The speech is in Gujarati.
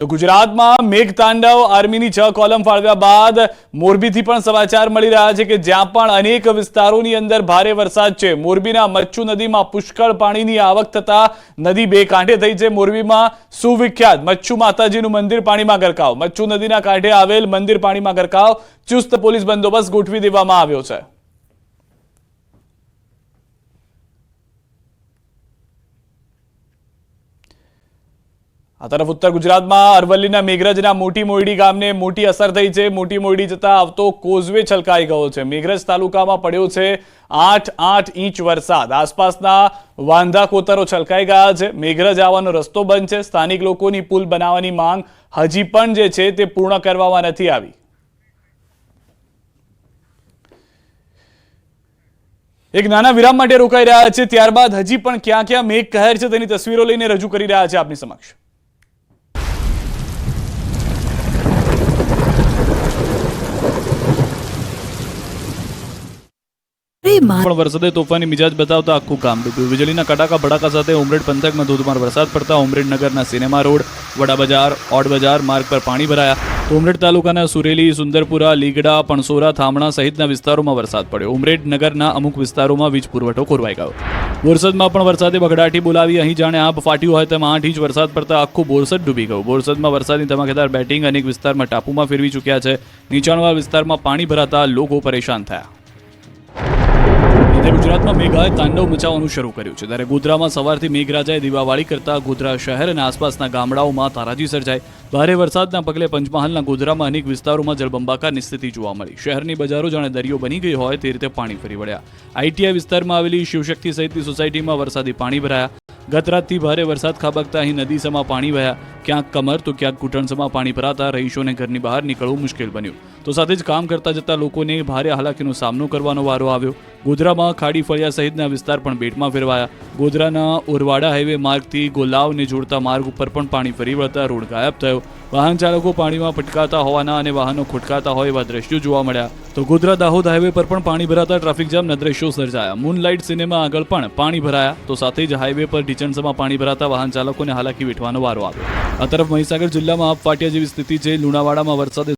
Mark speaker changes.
Speaker 1: તો ગુજરાતમાં મેઘતાંડવ, આર્મીની છ કોલમ ફાળવ્યા બાદ મોરબીથી પણ સમાચાર મળી રહ્યા છે કે જ્યાં પણ અનેક વિસ્તારોની અંદર ભારે વરસાદ છે. મોરબીના મચ્છુ નદીમાં પુષ્કળ પાણીની આવક થતા નદી બે કાંઠે થઈ છે. મોરબીમાં સુવિખ્યાત મચ્છુ માતાજીનું મંદિર પાણીમાં ગરકાવ. મચ્છુ નદીના કાંઠે આવેલ મંદિર પાણીમાં ગરકાવ. ચુસ્ત પોલીસ બંદોબસ્ત ગોઠવી દેવામાં આવ્યો છે. આ તરફ ઉત્તર ગુજરાતમાં અરવલ્લીના મેઘરજના મોટી મોયડી ગામને મોટી અસર થઈ છે. મોટી મોયડી જતા આવતો કોઝવે છલકાઈ ગયો છે. મેઘરજ તાલુકામાં પડ્યો છે આઠ આઠ ઇંચ વરસાદ. આસપાસના વાંધા કોતરો છલકાઈ ગયા છે. મેઘરજ આવવાનો રસ્તો બંધ છે. સ્થાનિક લોકોની પુલ બનાવવાની માંગ હજી પણ જે છે તે પૂર્ણ કરવામાં નથી આવી. એક નાના વિરામ માટે રોકાઈ રહ્યા છે. ત્યારબાદ હજી પણ ક્યાં ક્યાં મેઘ કહેર છે તેની તસવીરો લઈને રજૂ કરી રહ્યા છે આપની સમક્ષ. પણ વરસાદે તોફાની મિજાજ બતાવતા આખું ગામ ડૂબ્યું. વીજળીના કડાકા ભડાકા સાથે ઉમરેડ પંથકમાં ધોધમાર વરસાદ પડતા ઉમરેડ નગરના સિનેમા રોડ વડા બજાર ઓડ બજાર માર્ગ પર પાણી ભરાયા. તો ઉમરેડ તાલુકાના સુરેલી, સુંદરપુરા, લીગડા, પણસોરા, થામણા સહિતના વિસ્તારોમાં વરસાદ પડ્યો. ઉમરેડ નગરના અમુક વિસ્તારોમાં વીજ પુરવઠો ખોરવાઈ ગયો. બોરસદમાં પણ વરસાદે બગડાટી બોલાવી. અહીં જાણે આબ ફાટ્યું હોય તેમ આઠ ઇંચ વરસાદ પડતા આખું બોરસદ ડૂબી ગયું. બોરસદમાં વરસાદની ધમાકેદાર બેટિંગ અનેક વિસ્તારમાં ટાપુમાં ફેરવી ચૂક્યા છે. નીચાણવાળા વિસ્તારમાં પાણી ભરાતા લોકો પરેશાન થયા. મધ્ય ગુજરાતમાં મેઘાએ તાંડવ મચાવવાનું શરૂ કર્યું છે. ત્યારે ગોધરામાં સવારથી મેઘરાજાએ દીવાવાળી કરતા ગોધરા શહેર અને આસપાસના ગામડાઓમાં તારાજી સર્જાઈ. ભારે વરસાદના પગલે પંચમહાલના ગોધરામાં અનેક વિસ્તારોમાં જળબંબાકારની સ્થિતિ જોવા મળી. શહેરની બજારો જાણે દરિયો બની ગઈ હોય તે રીતે પાણી ફરી વળ્યા. આઈટીઆઈ વિસ્તારમાં આવેલી શિવશક્તિ સહિતની સોસાયટીમાં વરસાદી પાણી ભરાયા. ગત રાતથી ભારે વરસાદ ખાબકતા અહીં નદીસમાં પાણી વહ્યા. ક્યાંક કમર તો ક્યાંક ઘૂંટણસમાં પાણી ભરાતા રહીશોને ઘરની બહાર નીકળવું મુશ્કેલ બન્યું. તો સાથે જ કામ કરતા જતા લોકોને ભારે હાલાકીનો સામનો કરવાનો વારો આવ્યો. ગોધરામાં ખાડી ફળિયા સહિતના વિસ્તાર પણ બેટમાં ફેરવાયા. ગોધરાના ઓરવાડા હાઈવે માર્ગથી ગોલાવને જોડતા માર્ગ ઉપર પણ પાણી ફરી વળતા રોડ ગાયબ થયો. વાહન ચાલકો પાણીમાં પટકાતા હોવાના અને વાહનો ખોટકાતા હોય એવા દ્રશ્યો જોવા મળ્યા. તો ગોધરા દાહોદ હાઈવે પર પણ પાણી ભરાતા ટ્રાફિક જામના દ્રશ્યો સર્જાયા. મૂનલાઇટ સિનેમા આગળ પણ પાણી ભરાયા. તો સાથે જ હાઈવે પર ઢીચણસમાં પાણી ભરાતા વાહન ચાલકોને હાલાકી વેઠવાનો વારો આવ્યો. આ તરફ મહીસાગર જિલ્લામાં આપ જેવી સ્થિતિ છે. લુણાવાડામાં વરસાદે